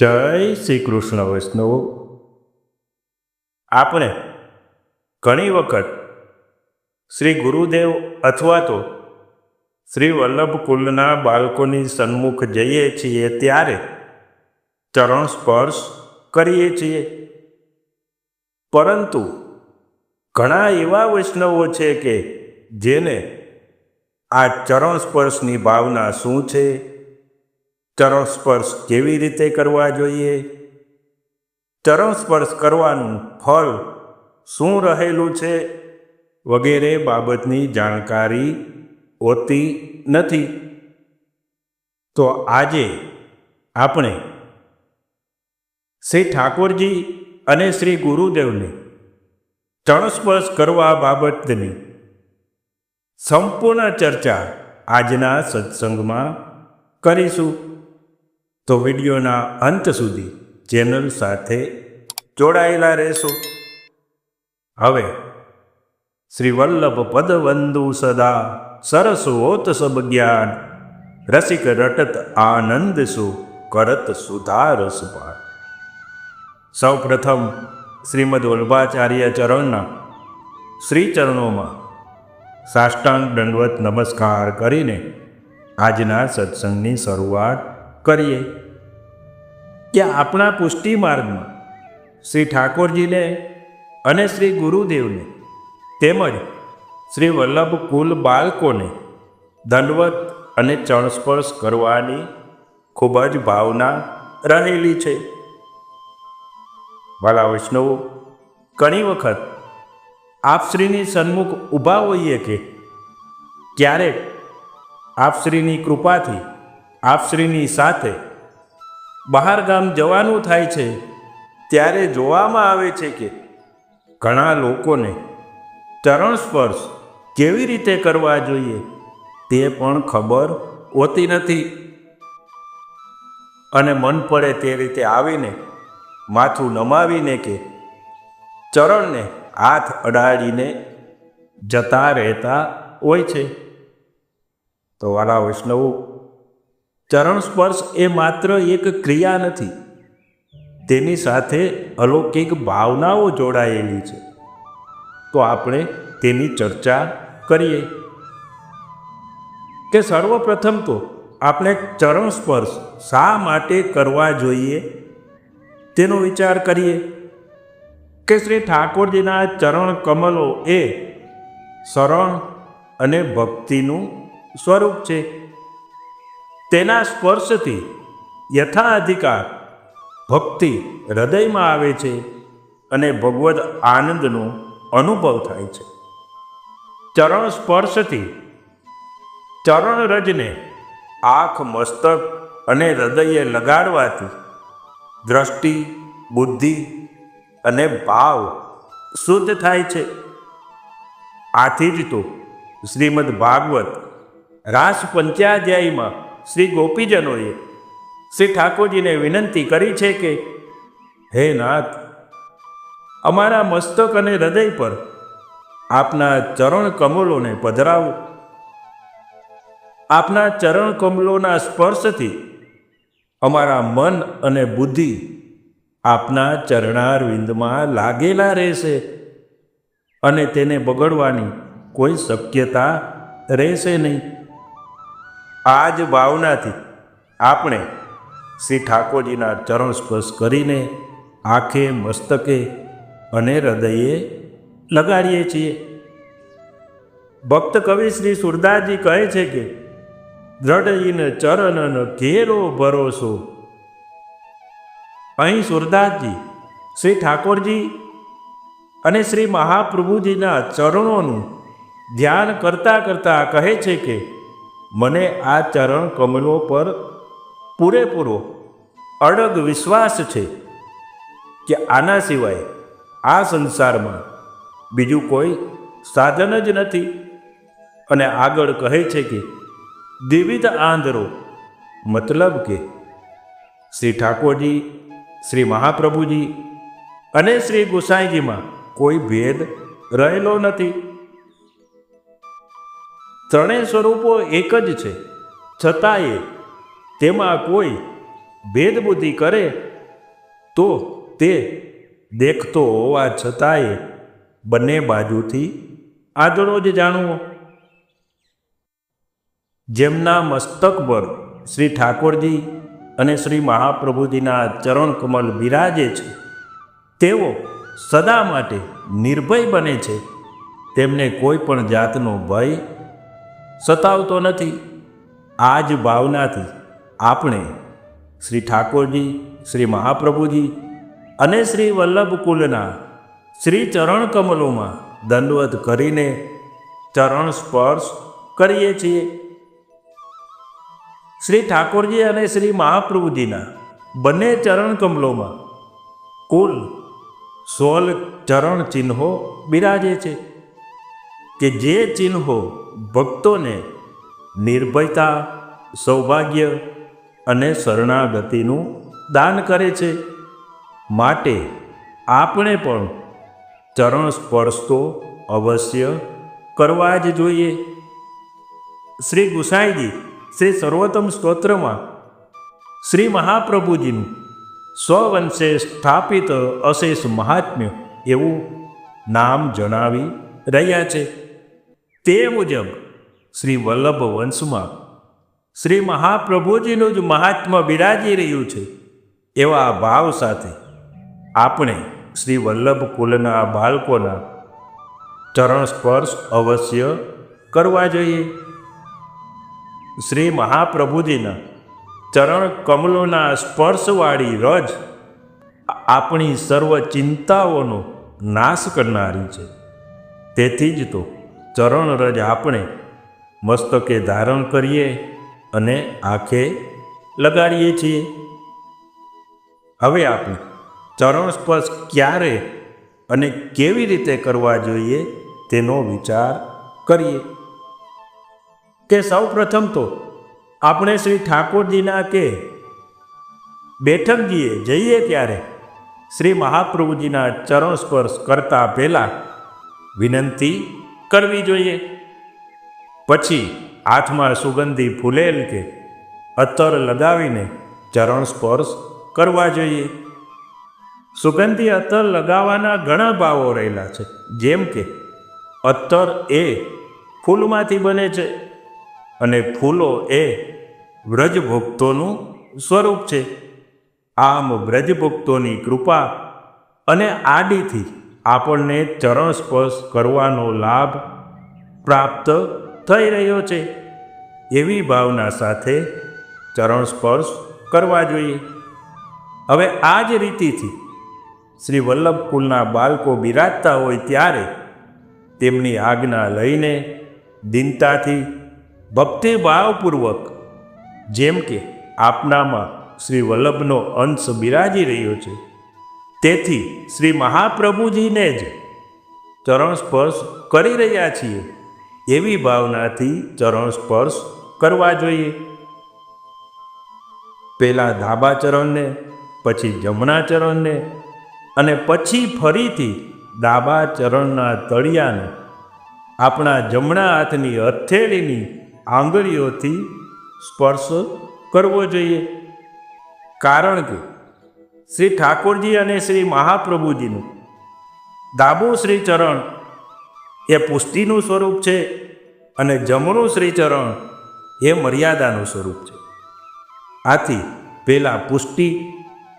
જય શ્રી કૃષ્ણ વૈષ્ણવ. આપણે ઘણી વખત શ્રી ગુરુદેવ અથવા તો શ્રી વલ્લભ કુલના બાળકોની સન્મુખ જઈએ છીએ ત્યારે ચરણ સ્પર્શ કરીએ છીએ. પરંતુ ઘણા એવા વૈષ્ણવો છે કે જેને આ ચરણ સ્પર્શની ભાવના શું છે? ચરણ કેવી રીતે કરવા જોઈએ? ચરણ સ્પર્શ કરવાનું ફળ શું રહેલું છે? વગેરે બાબતની જાણકારી હોતી નથી. તો આજે આપણે શ્રી ઠાકોરજી અને શ્રી ગુરુદેવને ચરણ સ્પર્શ કરવા બાબતની સંપૂર્ણ ચર્ચા આજના સત્સંગમાં કરીશું. તો વિડીયોના અંત સુધી ચેનલ સાથે જોડાયેલા રહેશો. હવે, શ્રી વલ્લભ પદવંદુ સદા સરસોત સબ જ્ઞાન, રસિક રટત આનંદ સુ કરત સુધારસ પાર. સૌ પ્રથમ શ્રીમદ વલ્ભાચાર્ય ચરણના શ્રીચરણોમાં સાષ્ટાંગ દંડવત નમસ્કાર કરીને આજના સત્સંગની શરૂઆત કરીએ. કે આપણા પુષ્ટિ માર્ગમાં શ્રી ઠાકોરજીને અને શ્રી ગુરુદેવને તેમજ શ્રી વલ્લભ કુલ બાળકોને દંડવત અને ચણસ્પર્શ કરવાની ખૂબ જ ભાવના રહેલી છે. વાલા વૈષ્ણવો, ઘણી વખત આપશ્રીની સન્મુખ ઊભા હોઈએ કે ક્યારેક આપશ્રીની કૃપાથી આપશ્રીની સાથે બહાર ગામ જવાનું થાય છે, ત્યારે જોવામાં આવે છે કે ઘણા લોકોને ચરણ સ્પર્શ કેવી રીતે કરવા જોઈએ તે પણ ખબર હોતી નથી. અને મન પડે તે રીતે આવીને માથું નમાવીને કે ચરણને હાથ અડાડીને જતા રહેતા હોય છે. તો વાલા વૈષ્ણવો ચરણ સ્પર્શ એ માત્ર એક ક્રિયા નથી. તેની સાથે અલૌકિક ભાવનાઓ જોડાયેલી છે. તો આપણે તેની ચર્ચા કરીએ. કે સર્વપ્રથમ તો આપણે ચરણ સ્પર્શ શા માટે કરવા જોઈએ? તેનો વિચાર કરીએ. કે શ્રી ઠાકોરજીના ચરણ કમલો એ શરણ અને ભક્તિનું સ્વરૂપ છે. તેના સ્પર્શથી યથાધિકાર ભક્તિ હૃદયમાં આવે છે અને ભગવદ આનંદનો અનુભવ થાય છે. ચરણ સ્પર્શથી ચરણ રજને આંખ, મસ્તક અને હૃદયે લગાડવાથી દ્રષ્ટિ, બુદ્ધિ અને ભાવ શુદ્ધ થાય છે. આથી જ તો શ્રીમદ ભાગવત રાસ પંચાધ્યાયમાં શ્રી ગોપીજનોએ શ્રી ઠાકોરજીને વિનંતી કરી છે કે, હે નાથ, અમારા મસ્તક અને હૃદય પર આપના ચરણ કમલોને પધરાવો. આપના ચરણ કમલોના સ્પર્શથી અમારા મન અને બુદ્ધિ આપના ચરણાર વિંદમાં લાગેલા રહેશે અને તેને બગડવાની કોઈ શક્યતા રહેશે નહીં. આ જ ભાવનાથી આપણે શ્રી ઠાકોરજીના ચરણ સ્પર્શ કરીને આંખે, મસ્તકે અને હૃદયે લગાડીએ છીએ. ભક્ત કવિ શ્રી સુરદાસજી કહે છે કે, દ્રઢઈને ચરણન ઘેરો ભરોસો. અહીં સુરદાસજી, શ્રી ઠાકોરજી અને શ્રી મહાપ્રભુજીના ચરણોનું ધ્યાન કરતાં કરતાં કહે છે કે મને આ ચરણ કમલો પર પૂરેપૂરો અડગ વિશ્વાસ છે કે આના સિવાય આ સંસારમાં બીજું કોઈ સાધન જ નથી. અને આગળ કહે છે કે દ્વિવિધ આંધરો, મતલબ કે શ્રી ઠાકોરજી, શ્રી મહાપ્રભુજી અને શ્રી ગુસાઈજીમાં કોઈ ભેદ રહેલો નથી. ત્રણેય સ્વરૂપો એક જ છે. છતાંય તેમાં કોઈ ભેદબુદ્ધિ કરે તો તે દેખતો હોવા છતાંય બંને બાજુથી આદરો જ જાણવો. જેમના મસ્તક પર શ્રી ઠાકોરજી અને શ્રી મહાપ્રભુજીના ચરણ કમલ બિરાજે છે, તેઓ સદા માટે નિર્ભય બને છે. તેમને કોઈ પણ જાતનો ભય સતાવતો નથી. આ જ ભાવનાથી આપણે શ્રી ઠાકોરજી, શ્રી મહાપ્રભુજી અને શ્રી વલ્લભ કુલના શ્રી ચરણ કમલોમાં દંડવત કરીને ચરણ સ્પર્શ કરીએ છીએ. શ્રી ઠાકોરજી અને શ્રી મહાપ્રભુજીના બંને ચરણ કમલોમાં કુલ સોળ ચરણ ચિહ્નો બિરાજે છે. કે જે ચિહ્નો ભક્તોને નિર્ભયતા, સૌભાગ્ય અને શરણાગતિનું દાન કરે છે, માટે આપણે પણ ચરણ સ્પર્શ તો અવશ્ય કરવા જ જોઈએ. શ્રી ગુસાઈજી શ્રી સર્વોત્તમ સ્તોત્રમાં શ્રી મહાપ્રભુજીનું સ્વવંશે સ્થાપિત અશેષ મહાત્મ્ય એવું નામ જણાવી રહ્યા છે. તે મુજબ શ્રી વલ્લભ વંશમાં શ્રી મહાપ્રભુજીનું જ મહાત્મા બિરાજી રહ્યું છે એવા ભાવ સાથે આપણે શ્રી વલ્લભ કુલના બાળકોના ચરણ સ્પર્શ અવશ્ય કરવા જોઈએ. શ્રી મહાપ્રભુજીના ચરણ કમલોના સ્પર્શવાળી રજ આપણી સર્વ ચિંતાઓનો નાશ કરનારી છે. તેથી જ તો ચરણ રજ આપણે મસ્તકે ધારણ કરીએ અને આંખે લગાડીએ છીએ. હવે આપણે ચરણ સ્પર્શ ક્યારે અને કેવી રીતે કરવા જોઈએ તેનો વિચાર કરીએ. કે સૌ પ્રથમ તો આપણે શ્રી ઠાકોરજીના કે બેઠકજીએ જઈએ ત્યારે શ્રી મહાપ્રભુજીના ચરણ સ્પર્શ કરતા પહેલાં વિનંતી કરવી જોઈએ? પછી હાથમાં સુગંધી ફૂલેલ કે અત્તર લગાવીને ચરણ સ્પર્શ કરવા જોઈએ. સુગંધી અત્તર લગાવવાના ઘણા ભાવો રહેલા છે, જેમ કે અત્તર એ ફૂલમાંથી બને છે અને ફૂલો એ વ્રજભક્તોનું સ્વરૂપ છે. આમ વ્રજભક્તોની કૃપા અને આડીથી આપણને ચરણ સ્પર્શ કરવાનો લાભ પ્રાપ્ત થઈ રહ્યો છે. એવી ભાવના સાથે ચરણ સ્પર્શ કરવા જોઈએ. હવે આ જ રીતિથી શ્રી વલ્લભ કુલના બાળકો બિરાજતા હોય ત્યારે તેમની આજ્ઞા લઈને દિનતાથી ભક્તિભાવપૂર્વક જેમ કે આપનામાં શ્રી વલ્લભનો અંશ બિરાજી રહ્યો છે. તેથી શ્રી મહાપ્રભુજીને જ ચરણ સ્પર્શ કરી રહ્યા છીએ. એવી ભાવનાથી ચરણ સ્પર્શ કરવા જોઈએ. પહેલાં ધાબા ચરણને, પછી જમણા ચરણને અને પછી ફરીથી ડાબા ચરણના તળિયાને આપણા જમણા હાથની હથેળીની આંગળીઓથી સ્પર્શ કરવો જોઈએ. કારણ કે શ્રી ઠાકોરજી અને શ્રી મહાપ્રભુજીનું. ડાબું શ્રી ચરણ એ પુષ્ટિનું સ્વરૂપ છે અને જમણું શ્રી ચરણ એ મર્યાદાનું સ્વરૂપ છે. આથી પહેલાં પુષ્ટિ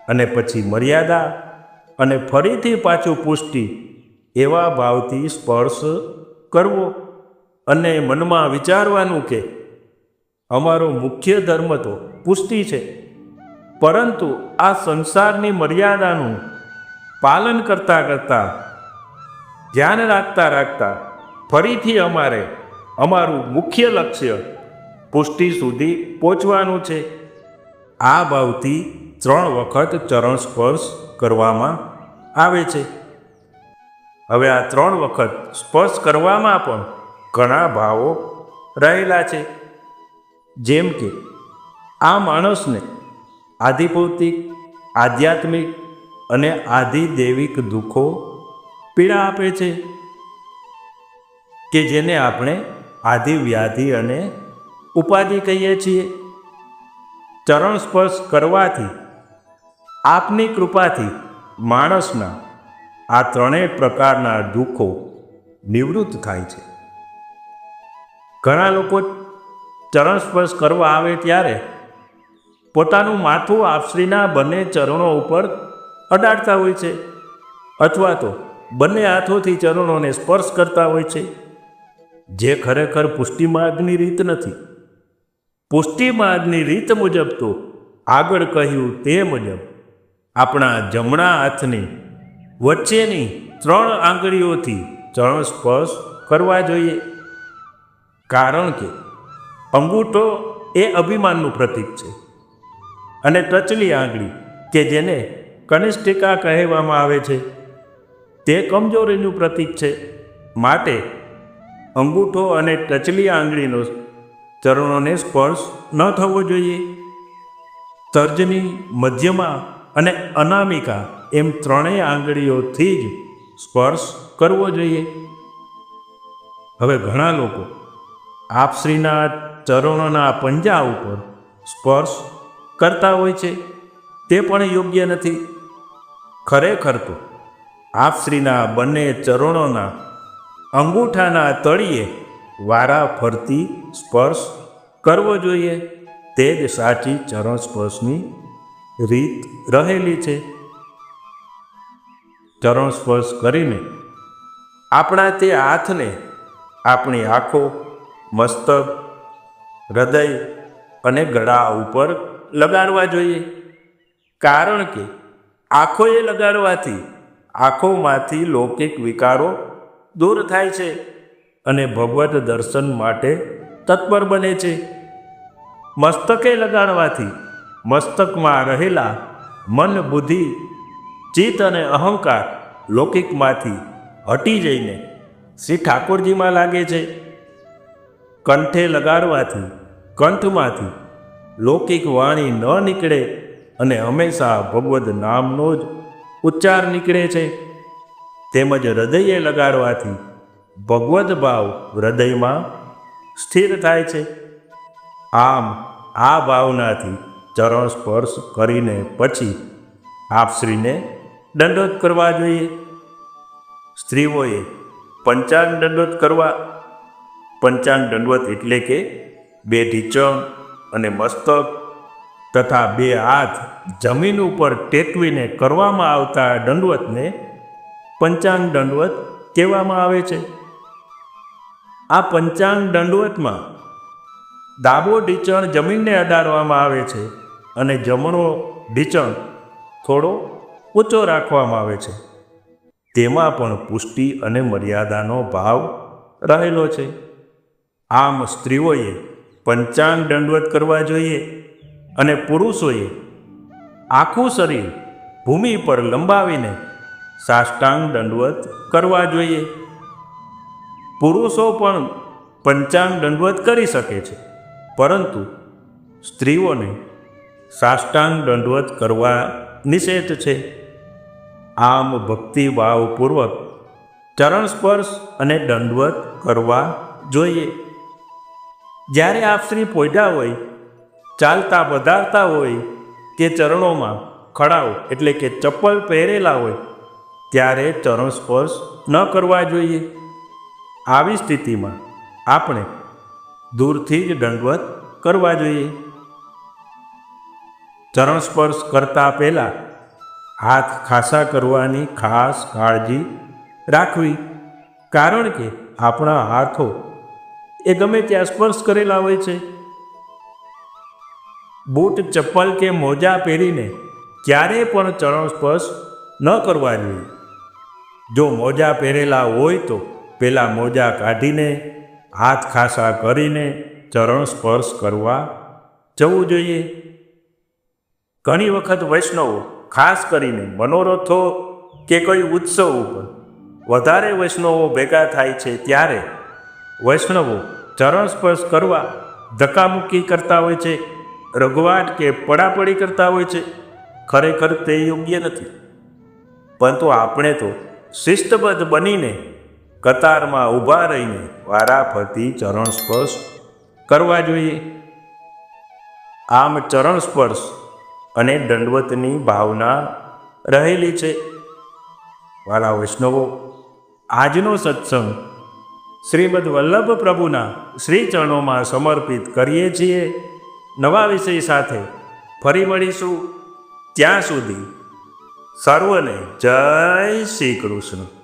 અને પછી મર્યાદા અને ફરીથી પાછું પુષ્ટિ એવા ભાવથી સ્પર્શ કરવો અને મનમાં વિચારવાનું કે અમારો મુખ્ય ધર્મ તો પુષ્ટિ છે. પરંતુ આ સંસારની મર્યાદાનું પાલન કરતાં કરતાં, ધ્યાન રાખતા રાખતા, ફરીથી અમારે અમારું મુખ્ય લક્ષ્ય પુષ્ટિ સુધી પહોંચવાનું છે. આ ભાવથી ત્રણ વખત ચરણ સ્પર્શ કરવામાં આવે છે. હવે આ ત્રણ વખત સ્પર્શ કરવામાં પણ ઘણા ભાવો રહેલા છે. જેમ કે, આ માણસને આધિભૌતિક આધ્યાત્મિક અને આધિદૈવિક દુઃખો પીડા આપે છે, કે જેને આપણે આધિવ્યાધિ અને ઉપાધિ કહીએ છીએ. ચરણ સ્પર્શ કરવાથી, આપની કૃપાથી માણસના આ ત્રણેય પ્રકારના દુઃખો નિવૃત્ત થાય છે. ઘણા લોકો ચરણ સ્પર્શ કરવા આવે ત્યારે પોતાનું માથું આપશ્રીના બંને ચરણો ઉપર અડાડતા હોય છે અથવા તો બંને હાથોથી ચરણોને સ્પર્શ કરતા હોય છે, જે ખરેખર પુષ્ટિ માર્ગની રીત નથી. પુષ્ટિ માર્ગની રીત મુજબ તો આગળ કહ્યું તે મુજબ આપણા જમણા હાથની વચ્ચેની ત્રણ આંગળીઓથી ચરણ સ્પર્શ કરવા જોઈએ. કારણ કે અંગૂઠો એ અભિમાનનું પ્રતીક છે. અને ટચલી આંગળી, કે જેને કનિષ્ઠિકા કહેવામાં આવે છે. તે કમજોરીનું પ્રતીક છે. માટે અંગૂઠો અને ટચલી આંગળીનો ચરણોને સ્પર્શ ન થવો જોઈએ. તર્જની મધ્યમાં અને અનામિકા એમ ત્રણેય આંગળીઓથી જ સ્પર્શ કરવો જોઈએ. હવે ઘણા લોકો આપશ્રીના ચરણોના પંજા ઉપર સ્પર્શ કરતા હોય છે, તે પણ યોગ્ય નથી. ખરેખર તો આપશ્રીના બંને ચરણોના અંગૂઠાના તળિયે વારા ફરતી સ્પર્શ કરવો જોઈએ, તે જ સાચી ચરણ સ્પર્શની રીત રહેલી છે. ચરણ સ્પર્શ કરીને આપણા તે હાથને આપણી આંખો, મસ્તક, હૃદય અને ગળા ઉપર લગાડવા જોઈએ. કારણ કે આંખોએ લગાડવાથી આંખોમાંથી લૌકિક વિકારો દૂર થાય છે અને ભગવત દર્શન માટે તત્પર બને છે. મસ્તકે લગાડવાથી મસ્તકમાં રહેલા મન બુદ્ધિ, ચિત્ત અને અહંકાર લૌકિકમાંથી હટી જઈને શ્રી ઠાકોરજીમાં લાગે છે. કંઠે લગાડવાથી, કંઠમાંથી લૌકિક વાણી ન નીકળે અને હંમેશા ભગવદ્ નામનો જ ઉચ્ચાર નીકળે છે. તેમજ હૃદયે લગાડવાથી ભગવદ્ ભાવ હૃદયમાં સ્થિર થાય છે. આમ આ ભાવનાથી ચરણ સ્પર્શ કરીને પછી આપશ્રીને દંડોત કરવા જોઈએ. સ્ત્રીઓએ પંચાંગ દંડોત કરવા. પંચાંગ દંડવત એટલે કે બે ઢીચણ અને મસ્તક તથા બે હાથ જમીન ઉપર ટેકવીને કરવામાં આવતા દંડવતને પંચાંગ દંડવત કહેવામાં આવે છે. આ પંચાંગ દંડવતમાં ડાબો ઢીચણ જમીનને અડાડવામાં આવે છે અને જમણો ઢીચણ થોડો ઊંચો રાખવામાં આવે છે. તેમાં પણ પુષ્ટિ અને મર્યાદાનો ભાવ રહેલો છે. આમ સ્ત્રીઓએ પંચાંગ દંડવત કરવા જોઈએ અને પુરુષોએ આખું શરીર ભૂમિ પર લંબાવીને સાષ્ટાંગ દંડવત કરવા જોઈએ. પુરુષો પણ પંચાંગ દંડવત કરી શકે છે, પરંતુ સ્ત્રીઓને સાષ્ટાંગ દંડવત કરવા નિષેધ છે. આમ ભક્તિભાવપૂર્વક ચરણ સ્પર્શ અને દંડવત કરવા જોઈએ. જ્યારે આપ શ્રી પોઢા હોય, ચાલતા વધારતા હોય કે ચરણોમાં ખડાવ એટલે કે ચપ્પલ પહેરેલા હોય, ત્યારે ચરણ સ્પર્શ ન કરવા જોઈએ. આવી સ્થિતિમાં આપણે દૂરથી જ દંડવત કરવા જોઈએ. ચરણ સ્પર્શ કરતા પહેલાં હાથ ખાસા કરવાની ખાસ કાળજી રાખવી. કારણ કે આપણા હાથો એ ગમે ત્યાં સ્પર્શ કરેલા હોય છે. બૂટ, ચપ્પલ કે મોજા પહેરીને ક્યારેય પણ ચરણ સ્પર્શ ન કરવા જોઈએ જો મોજા પહેરેલા હોય તો પહેલાં મોજા કાઢીને, હાથ ખાસા કરીને ચરણ સ્પર્શ કરવા જવું જોઈએ. ઘણી વખત વૈષ્ણવો, ખાસ કરીને મનોરથો કે કોઈ ઉત્સવ ઉપર વધારે વૈષ્ણવો ભેગા થાય છે ત્યારે વૈષ્ણવો ચરણ સ્પર્શ કરવા ધક્કામુક્કી કરતા હોય છે, રઘવાટ કે પડાપડી કરતા હોય છે, ખરેખર તે યોગ્ય નથી. પરંતુ આપણે તો શિસ્તબદ્ધ બનીને કતારમાં ઊભા રહીને વારાફરતી ચરણ સ્પર્શ કરવા જોઈએ. આમ ચરણ સ્પર્શ અને દંડવતની ભાવના રહેલી છે. વાલા વૈષ્ણવો, આજનો સત્સંગ શ્રીમદ વલ્લભ પ્રભુના શ્રી ચરણોમાં સમર્પિત કરીએ છીએ. નવા વિષય સાથે ફરી મળીશું. ત્યાં સુધી સર્વને જય શ્રી કૃષ્ણ.